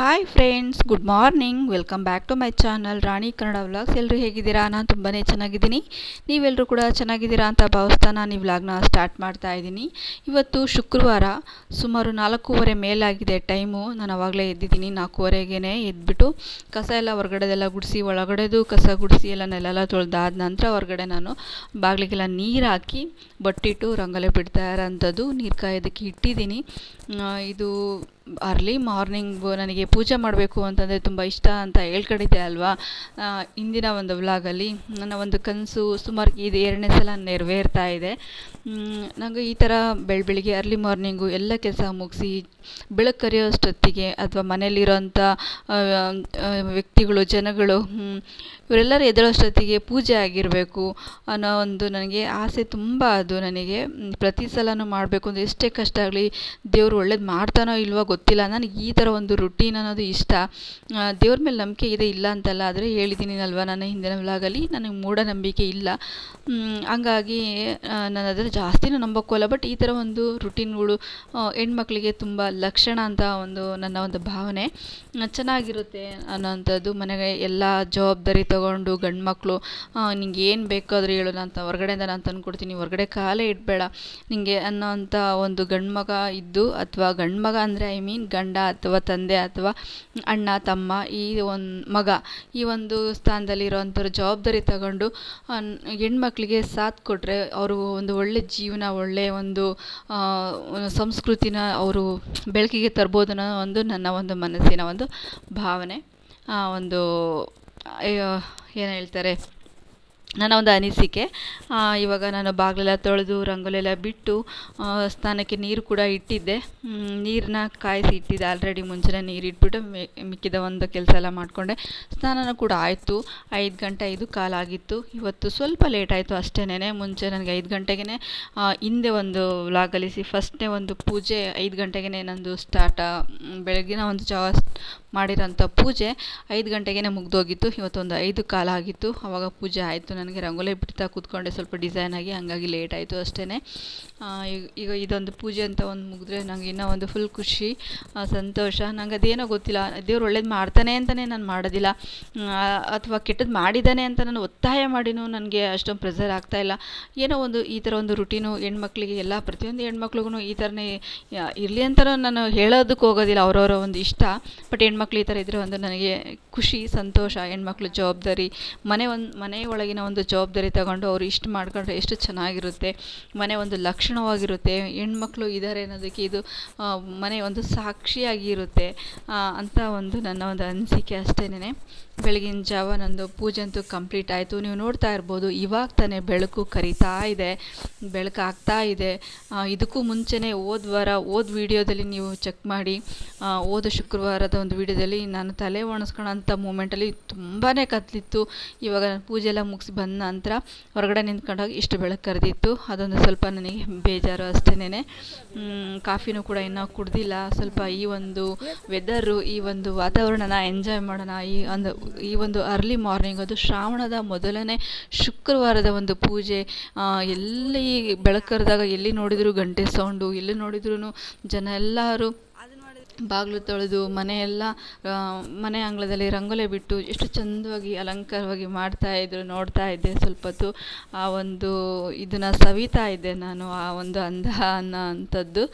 Hi friends good morning welcome back to my channel Rani Kannada vlogs ಎಲ್ಲರೂ ಹೇಗಿದ್ದೀರಾ? ನಾನು ತುಂಬಾ ಚೆನ್ನಾಗಿದ್ದೀನಿ. ನೀವೆಲ್ಲರೂ ಕೂಡ ಚೆನ್ನಾಗಿದ್ದೀರಾ ಅಂತ ಭಾವಿಸ್ತಾ ನಾನು ಈ ವ್ಲಾಗ್ನ ಸ್ಟಾರ್ಟ್ ಮಾಡ್ತಾ ಇದ್ದೀನಿ. ಇವತ್ತು ಶುಕ್ರವಾರ, ಸುಮಾರು ನಾಲ್ಕೂವರೆ ಮೇಲಾಗಿದೆ ಟೈಮು ನಾನು ಆವಾಗಲೇ ಎದ್ದಿದ್ದೀನಿ ನಾಲ್ಕೂವರೆಗೇ ಎದ್ಬಿಟ್ಟು ಕಸ ಎಲ್ಲ ಹೊರಗಡೆದೆಲ್ಲ ಗುಡಿಸಿ, ಒಳಗಡೆದು ಕಸ ಗುಡಿಸಿ, ಎಲ್ಲ ನೆಲೆಲ್ಲ ತೊಳೆದಾದ ನಂತರ ಹೊರಗಡೆ ನಾನು ಬಾಗಿಲಿಗೆಲ್ಲ ನೀರು ಹಾಕಿ ಬಟ್ಟಿಟ್ಟು ರಂಗೋಲಿ ಬಿಡ್ತಾ ಇರೋಂಥದ್ದು ನೀರು ಕಾಯೋದಕ್ಕೆ ಇಟ್ಟಿದ್ದೀನಿ ಇದು ಅರ್ಲಿ ಮಾರ್ನಿಂಗು ನನಗೆ ಪೂಜೆ ಮಾಡಬೇಕು ಅಂತಂದರೆ ತುಂಬ ಇಷ್ಟ ಅಂತ ಹೇಳ್ಕೊಂಡಿದ್ದೆ ಅಲ್ವಾ? ಇಂದಿನ ಒಂದು ವ್ಲಾಗಲ್ಲಿ ನನ್ನ ಒಂದು ಕನಸು ಸುಮಾರು ಇದು ಎರಡನೇ ಸಲ ನೆರವೇರ್ತಾ ಇದೆ. ನನಗೆ ಈ ಥರ ಬೆಳ, ಬೆಳಿಗ್ಗೆ ಅರ್ಲಿ ಮಾರ್ನಿಂಗು ಎಲ್ಲ ಕೆಲಸ ಮುಗಿಸಿ ಬೆಳಕು ಕರೆಯೋಷ್ಟೊತ್ತಿಗೆ ಅಥವಾ ಮನೆಯಲ್ಲಿರೋಂಥ ವ್ಯಕ್ತಿಗಳು, ಜನಗಳು ಇವರೆಲ್ಲರೂ ಎದ್ದೇಳೋಷ್ಟೊತ್ತಿಗೆ ಪೂಜೆ ಆಗಿರಬೇಕು ಅನ್ನೋ ಒಂದು ನನಗೆ ಆಸೆ ತುಂಬ ಅದು ನನಗೆ. ಪ್ರತಿ ಸಲನೂ ಮಾಡಬೇಕು ಅಂದರೆ ಎಷ್ಟೇ ಕಷ್ಟ ಆಗಲಿ ದೇವರು ಒಳ್ಳೇದು ಮಾಡ್ತಾನೋ ಇಲ್ವೋ ಗೊತ್ತಿಲ್ಲ. ನನಗೆ ಈ ಥರ ಒಂದು ರುಟೀನ್ ಅನ್ನೋದು ಇಷ್ಟ. ದೇವ್ರ ಮೇಲೆ ನಂಬಿಕೆ ಇದೆ, ಇಲ್ಲ ಅಂತಲ್ಲ, ಆದರೆ ಹೇಳಿದ್ದೀನಿ ಅಲ್ವಾ ನನ್ನ ಹಿಂದಿನ ವ್ಲಾಗಲ್ಲಿ ನನಗೆ ಮೂಢನಂಬಿಕೆ ಇಲ್ಲ. ಹಂಗಾಗಿ ನಾನು ಅದನ್ನು ಜಾಸ್ತಿನೂ ನಂಬೋಕ್ಕಲ್ಲ ಬಟ್ ಈ ಥರ ಒಂದು ರುಟೀನ್ಗಳು ಹೆಣ್ಮಕ್ಳಿಗೆ ತುಂಬ ಲಕ್ಷಣ ಅಂತ ಒಂದು ನನ್ನ ಒಂದು ಭಾವನೆ. ಚೆನ್ನಾಗಿರುತ್ತೆ ಅನ್ನೋವಂಥದ್ದು ಮನೆಗೆ ಎಲ್ಲ ಜವಾಬ್ದಾರಿ ತಗೊಂಡು ಗಂಡು ಮಕ್ಕಳು ನಿಂಗೆ ಏನು ಬೇಕಾದರೂ ಹೇಳು, ನಾನು ಹೊರಗಡೆಯಿಂದ ನಾನು ತಂದುಕೊಡ್ತೀನಿ ಹೊರಗಡೆ ಕಾಲೇ ಇಡಬೇಡ. ನಿಂಗೆ ಅನ್ನೋವಂಥ ಒಂದು ಗಂಡು ಮಗ ಇದ್ದು, ಅಥವಾ ಗಂಡು ಮಗ ಅಂದರೆ ಐ ಮೀನ್ ಗಂಡ ಅಥವಾ ತಂದೆ ಅಥವಾ ಅಣ್ಣ, ತಮ್ಮ, ಈ ಒಂದು ಮಗ, ಈ ಒಂದು ಸ್ಥಾನದಲ್ಲಿ ಇರೋವಂಥವ್ರು ಜವಾಬ್ದಾರಿ ತಗೊಂಡು ಹೆಣ್ಮಕ್ಳಿಗೆ ಸಾಥ್ ಕೊಟ್ಟರೆ ಅವರು ಒಂದು ಒಳ್ಳೆ ಜೀವನ ಒಳ್ಳೆಯ ಒಂದು ಸಂಸ್ಕೃತಿನ ಅವರು ಬೆಳಕಿಗೆ ತರ್ಬೋದು ಅನ್ನೋ ಒಂದು ನನ್ನ ಒಂದು ಮನಸ್ಸಿನ ಒಂದು ಭಾವನೆ ಒಂದು ಏನು ಹೇಳ್ತಾರೆ? ನನ್ನ ಒಂದು ಅನಿಸಿಕೆ ಇವಾಗ ನಾನು ಬಾಗಿಲೆಲ್ಲ ತೊಳೆದು ರಂಗೋಲೆಲ್ಲ ಬಿಟ್ಟು ಸ್ನಾನಕ್ಕೆ ನೀರು ಕೂಡ ಇಟ್ಟಿದ್ದೆ. ನೀರನ್ನ ಕಾಯಿಸಿ ಇಟ್ಟಿದ್ದೆ. ಆಲ್ರೆಡಿ ಮುಂಚೆನೇ ನೀರು ಇಟ್ಬಿಟ್ಟು ಮಿಕ್ಕಿದ ಒಂದು ಕೆಲಸ ಎಲ್ಲ ಮಾಡಿಕೊಂಡೆ. ಸ್ನಾನನೂ ಕೂಡ ಆಯಿತು. ಐದು ಗಂಟೆ ಐದು ಕಾಲಾಗಿತ್ತು ಇವತ್ತು ಸ್ವಲ್ಪ ಲೇಟ್ ಆಯಿತು ಅಷ್ಟೇನೆ ಮುಂಚೆ ನನಗೆ ಐದು ಗಂಟೆಗೆ ಹಿಂದೆ ಒಂದು ಲಾಗಲಿಸಿ ಫಸ್ಟ್ನೇ ಒಂದು ಪೂಜೆ ಐದು ಗಂಟೆಗೆ ನಂದು ಸ್ಟಾರ್ಟ್ ಬೆಳಗಿನ ಒಂದು ಜಾವ ಮಾಡಿರೋಂಥ ಪೂಜೆ ಐದು ಗಂಟೆಗೇ ಮುಗ್ದೋಗಿತ್ತು. ಇವತ್ತೊಂದು ಐದು ಕಾಲ ಆಗಿತ್ತು. ಆವಾಗ ಪೂಜೆ ಆಯಿತು. ನನಗೆ ರಂಗೋಲಿ ಬಿಡ್ತಾ ಕೂತ್ಕೊಂಡೆ. ಸ್ವಲ್ಪ ಡಿಸೈನ್ ಆಗಿ ಹಾಗಾಗಿ ಲೇಟ್ ಆಯಿತು ಅಷ್ಟೇ ಈಗ ಇದೊಂದು ಪೂಜೆ ಅಂತ ಒಂದು ಮುಗಿದ್ರೆ ನನಗೆ ಇನ್ನೂ ಒಂದು ಫುಲ್ ಖುಷಿ ಸಂತೋಷ. ನಂಗೆ ಅದೇನೋ ಗೊತ್ತಿಲ್ಲ. ದೇವ್ರು ಒಳ್ಳೇದು ಮಾಡ್ತಾನೆ ಅಂತಲೇ ನಾನು ಮಾಡೋದಿಲ್ಲ. ಅಥವಾ ಕೆಟ್ಟದ್ದು ಮಾಡಿದ್ದಾನೆ ಅಂತ ನಾನು ಒತ್ತಾಯ ಮಾಡಿನೂ ನನಗೆ ಅಷ್ಟೊಂದು ಪ್ರೆಸರ್ ಆಗ್ತಾಯಿಲ್ಲ ಏನೋ ಒಂದು ಈ ಥರ ಒಂದು ರುಟೀನು ಹೆಣ್ಮಕ್ಳಿಗೆ ಎಲ್ಲ ಪ್ರತಿಯೊಂದು ಹೆಣ್ಮಕ್ಳಿಗೂ ಈ ಥರನೇ ಇರಲಿ ಅಂತಲೂ ನಾನು ಹೇಳೋದಕ್ಕೆ ಹೋಗೋದಿಲ್ಲ ಅವರವರ ಒಂದು ಇಷ್ಟ. ಬಟ್ ಹೆಣ್ಮಕ್ಳು ಈ ಥರ ಇದ್ದರೆ ಒಂದು ನನಗೆ ಖುಷಿ, ಸಂತೋಷ, ಹೆಣ್ಮಕ್ಳು ಜವಾಬ್ದಾರಿ. ಮನೆ ಒಂದು ಮನೆ ಒಳಗಿನ ಒಂದು ಜವಾಬ್ದಾರಿ ತಗೊಂಡು ಅವರು ಇಷ್ಟು ಮಾಡ್ಕೊಂಡ್ರೆ ಎಷ್ಟು ಚೆನ್ನಾಗಿರುತ್ತೆ. ಮನೆ ಒಂದು ಲಕ್ಷಣವಾಗಿರುತ್ತೆ. ಹೆಣ್ಮಕ್ಳು ಇದ್ದಾರೆ ಅನ್ನೋದಕ್ಕೆ ಇದು ಮನೆ ಒಂದು ಸಾಕ್ಷಿಯಾಗಿ ಇರುತ್ತೆ ಅಂತ ಒಂದು ನನ್ನ ಒಂದು ಅನಿಸಿಕೆ ಅಷ್ಟೇನೆ ಬೆಳಗಿನ ಜಾವ ನಂದು ಪೂಜೆ ಅಂತೂ ಕಂಪ್ಲೀಟ್ ಆಯಿತು. ನೀವು ನೋಡ್ತಾ ಇರ್ಬೋದು, ಇವಾಗ ತಾನೇ ಬೆಳಕು ಕರಿತಾ ಇದೆ, ಬೆಳಕು ಆಗ್ತಾ ಇದೆ. ಇದಕ್ಕೂ ಮುಂಚೆನೇ ಹೋದ ವಾರ, ಹೋದ ವೀಡಿಯೋದಲ್ಲಿ ನೀವು ಚೆಕ್ ಮಾಡಿ ಓದ ಶುಕ್ರವಾರದ ಒಂದು ವೀಡಿಯೋದಲ್ಲಿ ನಾನು ತಲೆ ಒಣಸ್ಕೊಳ್ಳೋಂಥ ಮೂಮೆಂಟಲ್ಲಿ ತುಂಬಾ ಕತ್ತಲಿತ್ತು ಇವಾಗ ನಾನು ಪೂಜೆ ಎಲ್ಲ ಮುಗಿಸಿ ಬಂದ ನಂತರ ಹೊರಗಡೆ ನಿಂತ್ಕೊಂಡಾಗ ಇಷ್ಟು ಬೆಳಕು ಕರೆದಿತ್ತು. ಅದೊಂದು ಸ್ವಲ್ಪ ನನಗೆ ಬೇಜಾರು ಅಷ್ಟೇನೆ ಕಾಫಿನೂ ಕೂಡ ಇನ್ನೂ ಕುಡ್ದಿಲ್ಲ. ಸ್ವಲ್ಪ ಈ ಒಂದು ವೆದರು ಈ ಒಂದು ವಾತಾವರಣನ ಎಂಜಾಯ್ ಮಾಡೋಣ. ಈ ಒಂದು ಈ ಒಂದು ಅರ್ಲಿ ಮಾರ್ನಿಂಗ್ ಅದು ಶ್ರಾವಣದ ಮೊದಲನೇ ಶುಕ್ರವಾರದ ಒಂದು ಪೂಜೆ. ಎಲ್ಲಿ ಬೆಳಕು ಕರೆದಾಗ ಎಲ್ಲಿ ನೋಡಿದರೂ ಗಂಟೆ ಸೌಂಡು ಎಲ್ಲಿ ನೋಡಿದ್ರೂ ಜನ ಎಲ್ಲರೂ ಬಾಗಿಲು ತೊಳೆದು ಮನೆಯೆಲ್ಲ ಮನೆ ಅಂಗಳದಲ್ಲಿ ರಂಗೋಲಿ ಬಿಟ್ಟು ಎಷ್ಟು ಚಂದವಾಗಿ ಅಲಂಕಾರವಾಗಿ ಮಾಡ್ತಾ ಇದ್ರು, ನೋಡ್ತಾ ಇದ್ದೆ ಸ್ವಲ್ಪ ಹೊತ್ತು ಆ ಒಂದು ಇದನ್ನು ಸವಿತಾ ಇದ್ದೆ ನಾನು, ಆ ಒಂದು ಅಂದ ಅನ್ನೋ ಅಂಥದ್ದು.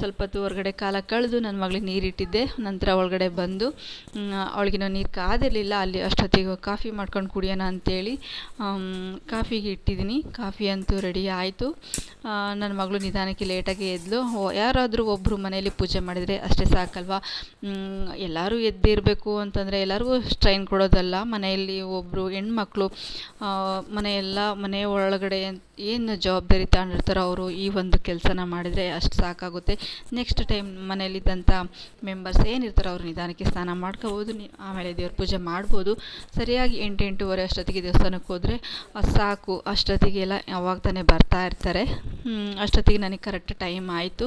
ಸ್ವಲ್ಪ ಹೊತ್ತು ಹೊರಗಡೆ ಕಾಲ ಕಳೆದು ನನ್ನ ಮಗಳಿಗೆ ನೀರಿಟ್ಟಿದ್ದೆ. ನಂತರ ಒಳಗಡೆ ಬಂದು ಅವಳಿಗಿನ್ನೂ ನೀರು ಕಾದಿರಲಿಲ್ಲ, ಅಲ್ಲಿ ಅಷ್ಟೊತ್ತಿಗೆ ಕಾಫಿ ಮಾಡ್ಕೊಂಡು ಕುಡಿಯೋಣ ಅಂತೇಳಿ ಕಾಫಿಗೆ ಇಟ್ಟಿದ್ದೀನಿ. ಕಾಫಿ ಅಂತೂ ರೆಡಿ ಆಯಿತು. ನನ್ನ ಮಗಳು ನಿಧಾನಕ್ಕೆ ಲೇಟಾಗಿ ಎದ್ಲು. ಯಾರಾದರೂ ಒಬ್ಬರು ಮನೆಯಲ್ಲಿ ಪೂಜೆ ಮಾಡಿದರೆ ಅಷ್ಟೇ ಸಾಕಲ್ವಾ? ಎಲ್ಲರೂ ಎದ್ದಿರಬೇಕು ಅಂತಂದರೆ ಎಲ್ಲರಿಗೂ ಸ್ಟ್ರೈನ್ ಕೊಡೋದಲ್ಲ. ಮನೆಯಲ್ಲಿ ಒಬ್ಬರು ಹೆಣ್ಮಕ್ಳು ಮನೆಯೆಲ್ಲ, ಮನೆ ಒಳಗಡೆ ಏನು ಜವಾಬ್ದಾರಿ ತಗೊಂಡಿರ್ತಾರೋ ಅವರು ಈ ಒಂದು ಕೆಲಸನ ಮಾಡಿದರೆ ಅಷ್ಟು ಸಾಕಾಗುತ್ತೆ. ನೆಕ್ಸ್ಟ್ ಟೈಮ್ ಮನೆಯಲ್ಲಿದ್ದಂಥ ಮೆಂಬರ್ಸ್ ಏನಿರ್ತಾರೋ ಅವ್ರು ನಿಧಾನಕ್ಕೆ ಸ್ನಾನ ಮಾಡ್ಕೋಬೋದು. ಆಮೇಲೆ ದೇವ್ರ ಪೂಜೆ ಮಾಡ್ಬೋದು. ಸರಿಯಾಗಿ ಎಂಟು, ಎಂಟೂವರೆ ಅಷ್ಟೊತ್ತಿಗೆ ದೇವಸ್ಥಾನಕ್ಕೆ ಹೋದರೆ ಸಾಕು. ಅಷ್ಟೊತ್ತಿಗೆಲ್ಲ ಯಾವಾಗ ತಾನೇ ಬರ್ತಾ ಇರ್ತಾರೆ. ಅಷ್ಟೊತ್ತಿಗೆ ನನಗೆ ಕರೆಕ್ಟ್ ಟೈಮ್ ಆಯಿತು.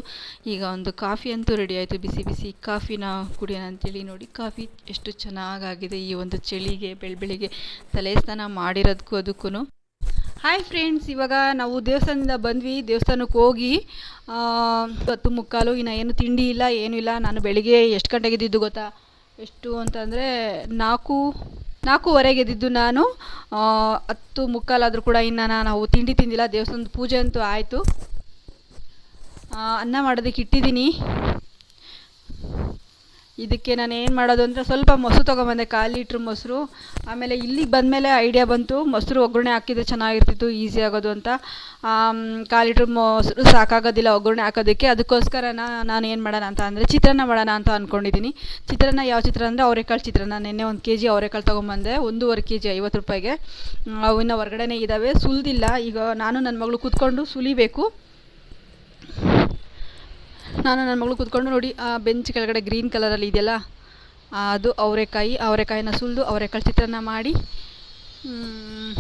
ಈಗ ಒಂದು ಕಾಫಿ ಅಂತೂ ರೆಡಿ ಆಯಿತು. ಬಿಸಿ ಬಿಸಿ ಕಾಫಿನ ಕುಡಿಯೋಣ ಅಂತೇಳಿ ನೋಡಿ. ಕಾಫಿ ಎಷ್ಟು ಚೆನ್ನಾಗಾಗಿದೆ ಈ ಒಂದು ಚಳಿಗೆ, ಬೆಳಬೆಳಿಗ್ಗೆ ತಲೆ ಸ್ನಾನ ಮಾಡಿರೋದಕ್ಕೂ ಅದಕ್ಕೂ ಹಾಯ್ ಫ್ರೆಂಡ್ಸ್ ಇವಾಗ ನಾವು ದೇವಸ್ಥಾನದಿಂದ ಬಂದ್ವಿ. ದೇವಸ್ಥಾನಕ್ಕೆ ಹೋಗಿ ಹತ್ತು ಮುಕ್ಕಾಲು ಇನ್ನು ಏನು ತಿಂಡಿ ಇಲ್ಲ, ಏನೂ ಇಲ್ಲ. ನಾನು ಬೆಳಿಗ್ಗೆ ಎಷ್ಟು ಗಂಟೆಗೆ ಇದ್ದಿದ್ದು ಗೊತ್ತಾ? ಎಷ್ಟು ಅಂತಂದರೆ ನಾಲ್ಕು ನಾಲ್ಕೂವರೆಗೆ ಎದ್ದಿದ್ದು ನಾನು. ಹತ್ತು ಮುಕ್ಕಾಲಾದರೂ ಕೂಡ ಇನ್ನು ನಾವು ತಿಂಡಿ ತಿಂದಿಲ್ಲ. ದೇವಸ್ಥಾನದ ಪೂಜೆ ಅಂತೂ ಆಯಿತು. ಅನ್ನ ಮಾಡೋದಕ್ಕೆ ಇಟ್ಟಿದ್ದೀನಿ. ಇದಕ್ಕೆ ನಾನು ಏನು ಮಾಡೋದು ಅಂದರೆ ಸ್ವಲ್ಪ ಮೊಸರು ತೊಗೊಂಬಂದೆ, ಕಾಲು ಲೀಟ್ರ್ ಮೊಸರು. ಆಮೇಲೆ ಇಲ್ಲಿಗೆ ಬಂದಮೇಲೆ ಐಡಿಯಾ ಬಂತು, ಮೊಸರು ಒಗ್ಗರಣೆ ಹಾಕಿದ್ರೆ ಚೆನ್ನಾಗಿರ್ತಿತ್ತು ಈಸಿ ಆಗೋದು ಅಂತ. ಕಾಲು ಲೀಟ್ರ್ ಮೊಸರು ಸಾಕಾಗೋದಿಲ್ಲ ಒಗ್ಗರಣೆ ಹಾಕೋದಕ್ಕೆ. ಅದಕ್ಕೋಸ್ಕರ ನಾನು ಏನು ಮಾಡೋಣ ಅಂತ ಅಂದರೆ ಚಿತ್ರಾನ್ನ ಮಾಡೋಣ ಅಂತ ಅಂದ್ಕೊಂಡಿದ್ದೀನಿ ಚಿತ್ರಾನ್ನ ಯಾವ ಚಿತ್ರ ಅಂದರೆ ಅವರೆಕಾಳು ಚಿತ್ರಾನ್ನ. ನಿನ್ನೆ ಒಂದು ಕೆ ಜಿ ಅವರೆಕಾಳು ತೊಗೊಂಬಂದೆ, ಒಂದೂವರೆ ಕೆ ಜಿ ಐವತ್ತು ರೂಪಾಯಿಗೆ. ಅವು ಇನ್ನು ಹೊರಗಡೆನೇ ಇದ್ದಾವೆ ಸುಲಿದಿಲ್ಲ. ಈಗ ನಾನು ನನ್ನ ಮಗಳು ಕೂತ್ಕೊಂಡು ಸುಲಿಬೇಕು. ನಾನು ನನ್ನ ಮಗಳು ಕೂತ್ಕೊಂಡು ನೋಡಿ, ಆ ಬೆಂಚ್ ಕೆಳಗಡೆ ಗ್ರೀನ್ ಕಲರಲ್ಲಿ ಇದೆಯಲ್ಲ, ಅದು ಅವರೆಕಾಯಿ, ಅವರೆಕಾಯಿನ ಸುಲಿದು ಅವರೆಕಾಳು ಚಿತ್ರಾನ್ನ ಮಾಡಿ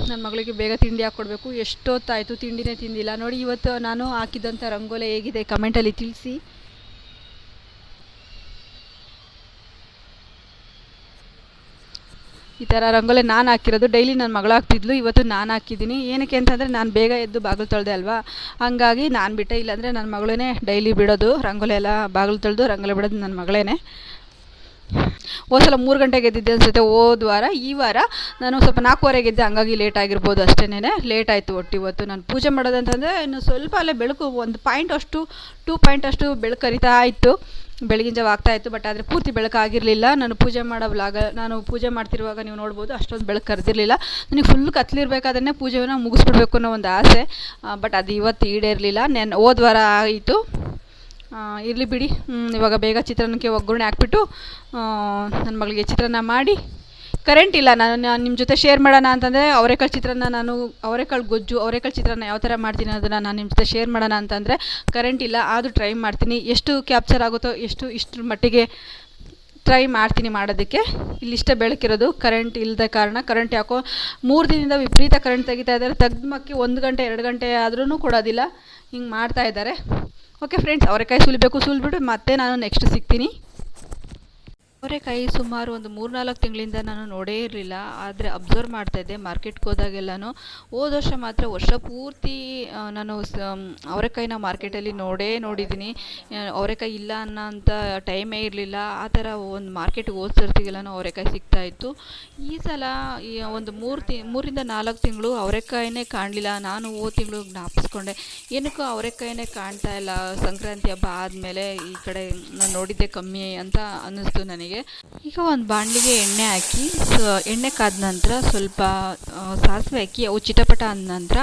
ನನ್ನ ಮಗಳಿಗೆ ಬೇಗ ತಿಂಡಿ ಹಾಕ್ಕೊಡ್ಬೇಕು. ಎಷ್ಟೊತ್ತಾಯಿತು, ತಿಂಡಿನೇ ತಿಂದಿಲ್ಲ. ನೋಡಿ, ಇವತ್ತು ನಾನು ಹಾಕಿದ್ದಂಥ ರಂಗೋಲಿ ಹೇಗಿದೆ? ಕಮೆಂಟಲ್ಲಿ ತಿಳಿಸಿ. ಈ ಥರ ರಂಗೋಲಿ ನಾನು ಹಾಕಿರೋದು. ಡೈಲಿ ನನ್ನ ಮಗಳು ಹಾಕ್ತಿದ್ಲು, ಇವತ್ತು ನಾನು ಹಾಕಿದ್ದೀನಿ. ಏನಕ್ಕೆ ಅಂತಂದರೆ ನಾನು ಬೇಗ ಎದ್ದು ಬಾಗಿಲು ತೊಳೆದೆ ಅಲ್ವಾ? ಹಂಗಾಗಿ ನಾನು ಬಿಟ್ಟೆ, ಇಲ್ಲಾಂದರೆ ನನ್ನ ಮಗಳೇ ಡೈಲಿ ಬಿಡೋದು. ರಂಗೋಲಿ ಎಲ್ಲ ಬಾಗಿಲು ತೊಳೆದು ರಂಗೋಲಿ ಬಿಡೋದು ನನ್ನ ಮಗಳೇ ಹೋದ್ಸಲ ಮೂರು ಗಂಟೆಗೆ ಎದ್ದಿದ್ದೆ ಅನಿಸುತ್ತೆ, ಹೋದ ವಾರ. ಈ ವಾರ ನಾನು ಸ್ವಲ್ಪ ನಾಲ್ಕುವರೆಗೆ ಎದ್ದೆ, ಹಂಗಾಗಿ ಲೇಟ್ ಆಗಿರ್ಬೋದು ಅಷ್ಟೇನೆ ಲೇಟ್ ಆಯಿತು ಒಟ್ಟು ಇವತ್ತು. ನಾನು ಪೂಜೆ ಮಾಡೋದಂತಂದರೆ ಇನ್ನು ಸ್ವಲ್ಪ ಅಲ್ಲೇ ಬೆಳಕು, ಒಂದು ಪಾಯಿಂಟ್ ಅಷ್ಟು ಟೂ ಪಾಯಿಂಟ್ ಅಷ್ಟು ಬೆಳಕು ಕರಿತಾ ಇತ್ತು. ಬೆಳಗಿನ ಜಾವ ಆಗ್ತಾ ಇತ್ತು ಬಟ್ ಆದರೆ ಪೂರ್ತಿ ಬೆಳಕಾಗಿರಲಿಲ್ಲ. ನಾನು ಪೂಜೆ ಮಾಡೋ ನಾನು ಪೂಜೆ ಮಾಡ್ತಿರುವಾಗ ನೀವು ನೋಡ್ಬೋದು, ಅಷ್ಟೊಂದು ಬೆಳಕು ಕರೆದಿರಲಿಲ್ಲ. ನನಗೆ ಫುಲ್ ಕತ್ಲಿರ್ಬೇಕಾದ್ರೆ ಪೂಜೆನ ಮುಗಿಸ್ಬಿಡ್ಬೇಕು ಅನ್ನೋ ಒಂದು ಆಸೆ. ಬಟ್ ಅದು ಇವತ್ತು ಈಡೇರಲಿಲ್ಲ. ನೆನ್, ಹೋದ ವಾರ ಆಯಿತು. ಇರಲಿ ಬಿಡಿ. ಇವಾಗ ಬೇಗ ಚಿತ್ರಾನ್ನಕ್ಕೆ ಒಗ್ಗರಣೆ ಹಾಕ್ಬಿಟ್ಟು ನನ್ನ ಮಗಳಿಗೆ ಚಿತ್ರಾನ್ನ ಮಾಡಿ ಕರೆಂಟ್ ಇಲ್ಲ. ನಾನು ನಿಮ್ಮ ಜೊತೆ ಶೇರ್ ಮಾಡೋಣ ಅಂತಂದರೆ ಅವರೆಕಾಳು ಚಿತ್ರಾನ್ನ ನಾನು ಅವರೆಕಾಳು ಗೊಜ್ಜು ಅವರೆಕಾಳು ಚಿತ್ರಾನ್ನ ಯಾವ ಥರ ಮಾಡ್ತೀನಿ ಅದನ್ನು ನಾನು ನಿಮ್ಮ ಜೊತೆ ಶೇರ್ ಮಾಡೋಣ ಅಂತಂದರೆ ಕರೆಂಟ್ ಇಲ್ಲ. ಆದರೂ ಟ್ರೈ ಮಾಡ್ತೀನಿ. ಎಷ್ಟು ಕ್ಯಾಪ್ಚರ್ ಆಗುತ್ತೋ ಎಷ್ಟು ಇಷ್ಟರ ಮಟ್ಟಿಗೆ ಟ್ರೈ ಮಾಡ್ತೀನಿ ಮಾಡೋದಕ್ಕೆ. ಇಲ್ಲಿಷ್ಟೇ ಬೆಳಕಿರೋದು ಕರೆಂಟ್ ಇಲ್ಲದ ಕಾರಣ. ಕರೆಂಟ್ ಯಾಕೋ ಮೂರು ದಿನದಿಂದ ವಿಪರೀತ ಕರೆಂಟ್ ತೆಗಿತಾ ಇದ್ದಾರೆ. ತೆಗ್ದು ಮಕ್ಕಿ ಒಂದು ಗಂಟೆ, ಎರಡು ಗಂಟೆ ಆದ್ರೂ ಕೊಡೋದಿಲ್ಲ. ಹಿಂಗೆ ಮಾಡ್ತಾ ಇದ್ದಾರೆ. ಓಕೆ ಫ್ರೆಂಡ್ಸ್ ಅವರೆಕಾಯಿ ಸುಲಿಬೇಕು ಸುಲಿಬಿಟ್ಟು ಮತ್ತೆ ನಾನು ನೆಕ್ಸ್ಟ್ ಸಿಗ್ತೀನಿ. ಅವರೆಕಾಯಿ ಸುಮಾರು ಒಂದು ಮೂರ್ನಾಲ್ಕು ತಿಂಗಳಿಂದ ನಾನು ನೋಡೇ ಇರಲಿಲ್ಲ, ಆದರೆ ಅಬ್ಸರ್ವ್ ಮಾಡ್ತಾಯಿದ್ದೆ ಮಾರ್ಕೆಟ್ಗೆ ಹೋದಾಗೆಲ್ಲನೂ. ಹೋದ ವರ್ಷ ಮಾತ್ರ ವರ್ಷ ಪೂರ್ತಿ ನಾನು ಅವರೆಕಾಯಿನ ಮಾರ್ಕೆಟಲ್ಲಿ ನೋಡೇ ನೋಡಿದ್ದೀನಿ. ಅವರೆಕಾಯಿ ಇಲ್ಲ ಅಂತ ಟೈಮೇ ಇರಲಿಲ್ಲ. ಆ ಥರ ಒಂದು ಮಾರ್ಕೆಟ್ಗೆ ಹೋದ ಸರ್ತಿಗೆಲ್ಲನೂ ಅವರೆಕಾಯಿ ಸಿಗ್ತಾಯಿತ್ತು ಈ ಸಲ ಒಂದು ಮೂರು ತಿ, ಮೂರಿಂದ ನಾಲ್ಕು ತಿಂಗಳು ಅವರೆಕಾಯಿನೇ ಕಾಣಲಿಲ್ಲ. ನಾನು ಹೋದ ತಿಂಗಳು ಜ್ಞಾಪಿಸ್ಕೊಂಡೆ. ಏನಕ್ಕೂ ಅವರೆಕಾಯಿನೇ ಕಾಣ್ತಾ ಇಲ್ಲ. ಸಂಕ್ರಾಂತಿ ಹಬ್ಬ ಆದಮೇಲೆ ಈ ಕಡೆ ನಾನು ನೋಡಿದ್ದೆ ಕಮ್ಮಿ ಅಂತ ಅನ್ನಿಸ್ತು ನನಗೆ. ಈಗ ಒಂದು ಬಾಣಲಿಗೆ ಎಣ್ಣೆ ಹಾಕಿ ಎಣ್ಣೆ ಕಾದ ನಂತರ ಸ್ವಲ್ಪ ಸಾಸಿವೆ ಹಾಕಿ, ಅವು ಚಿಟಪಟ ಅಂದ ನಂತರ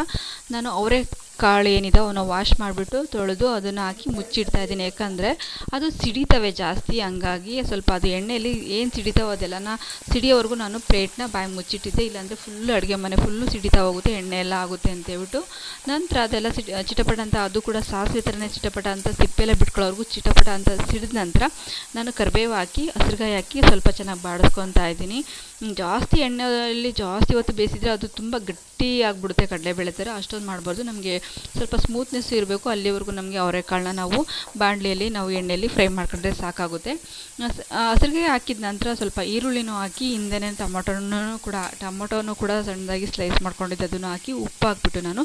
ನಾನು ಅವರೇ ಕಾಳು ಏನಿದೆ ಅವನ್ನ ವಾಶ್ ಮಾಡಿಬಿಟ್ಟು ತೊಳೆದು ಅದನ್ನು ಹಾಕಿ ಮುಚ್ಚಿಡ್ತಾ ಇದ್ದೀನಿ. ಯಾಕಂದರೆ ಅದು ಸಿಡಿತವೆ ಜಾಸ್ತಿ, ಹಂಗಾಗಿ ಸ್ವಲ್ಪ ಅದು ಎಣ್ಣೆಯಲ್ಲಿ ಏನು ಸಿಡಿತಾವೋ ಅದೆಲ್ಲನ ಸಿಡಿಯೋವರೆಗೂ ನಾನು ಪ್ಲೇಟ್ನ ಬಾಯಿ ಮುಚ್ಚಿಟ್ಟಿದ್ದೆ. ಇಲ್ಲಾಂದರೆ ಫುಲ್ಲು ಅಡುಗೆ ಮನೆ ಫುಲ್ಲು ಸಿಡಿತಾ ಹೋಗುತ್ತೆ, ಎಣ್ಣೆ ಎಲ್ಲ ಆಗುತ್ತೆ ಅಂತೇಳ್ಬಿಟ್ಟು ನಂತರ ಅದೆಲ್ಲ ಸಿಡಿ ಚಿಟಪಟ ಅಂತ ಅದು ಕೂಡ ಸಾಸಿವೆ ಥರನೇ ಚಿಟಪಟ ಅಂತ ಸಿಪ್ಪೆಲ್ಲ ಬಿಟ್ಕೊಳ್ಳೋವರೆಗೂ ಚಿಟಪಟ ಅಂತ ಸಿಡಿದ ನಂತರ ನಾನು ಕರಿಬೇವು ಹಾಕಿ ಹಸಿರುಗಾಯಿ ಹಾಕಿ ಸ್ವಲ್ಪ ಚೆನ್ನಾಗಿ ಬಾಡಿಸ್ಕೊತಾ ಇದ್ದೀನಿ. ಜಾಸ್ತಿ ಎಣ್ಣೆಯಲ್ಲಿ ಜಾಸ್ತಿ ಹೊತ್ತು ಬೇಯಿಸಿದರೆ ಅದು ತುಂಬ ಗಟ್ಟಿ ಆಗಿಬಿಡುತ್ತೆ ಕಡಲೆಬೇಳೆ ಥರ. ಅಷ್ಟೊಂದು ಮಾಡಬಾರ್ದು. ನಮಗೆ ಸ್ವಲ್ಪ ಸ್ಮೂತ್ನೆಸ್ ಇರಬೇಕು, ಅಲ್ಲಿವರೆಗೂ ನಮಗೆ ಅವರೆಕಾಳನ್ನ ನಾವು ಬಾಣಲಿಯಲ್ಲಿ, ನಾವು ಎಣ್ಣೆಯಲ್ಲಿ ಫ್ರೈ ಮಾಡ್ಕೊಂಡ್ರೆ ಸಾಕಾಗುತ್ತೆ. ಹಸಿರಿಗೆ ಹಾಕಿದ ನಂತರ ಸ್ವಲ್ಪ ಈರುಳ್ಳಿನೂ ಹಾಕಿ, ಹಿಂದೆನೇ ಟೊಮೊಟೊನೂ ಕೂಡ ಟೊಮೊಟೊನೂ ಕೂಡ ಸಣ್ಣದಾಗಿ ಸ್ಲೈಸ್ ಮಾಡ್ಕೊಂಡಿದ್ದು, ಅದನ್ನು ಹಾಕಿ ಉಪ್ಪು ಹಾಕ್ಬಿಟ್ಟು ನಾನು